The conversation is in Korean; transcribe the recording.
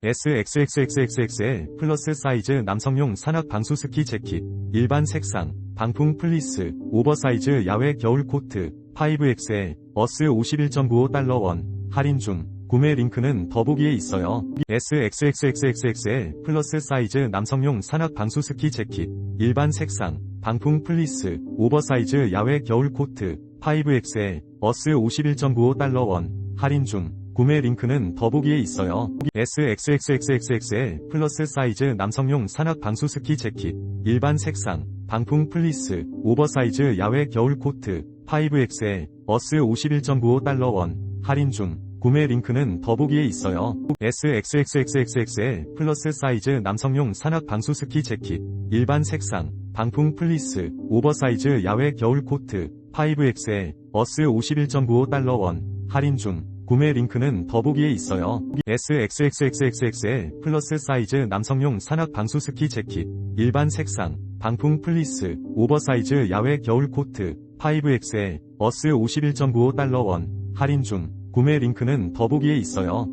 SXXXXXL 플러스 사이즈 남성용 산악 방수 스키 재킷, 일반 색상, 방풍 플리스, 오버사이즈 야외 겨울 코트, 5XL, 어스 51.95달러 원, 할인 중, 구매 링크는 더보기에 있어요. SXXXXXL 플러스 사이즈 남성용 산악 방수 스키 재킷, 일반 색상, 방풍 플리스, 오버사이즈 야외 겨울 코트, 5XL, 어스 51.95달러 원, 할인 중, 구매 링크는 더보기에 있어요. SXXXXXL 플러스 사이즈 남성용 산악 방수 스키 재킷, 일반 색상, 방풍 플리스, 오버사이즈 야외 겨울 코트, 5XL, 어스 51.95달러 원, 할인 중, 구매 링크는 더보기에 있어요. SXXXXXL 플러스 사이즈 남성용 산악 방수 스키 재킷, 일반 색상, 방풍 플리스, 오버사이즈 야외 겨울 코트, 5XL, 어스 51.95달러 원, 할인 중, 구매 링크는 더보기에 있어요. SXXXXXL 플러스 사이즈 남성용 산악 방수 스키 재킷, 일반 색상, 방풍 플리스, 오버사이즈 야외 겨울 코트, 5XL, 어스 51.95달러 원, 할인 중, 구매 링크는 더보기에 있어요.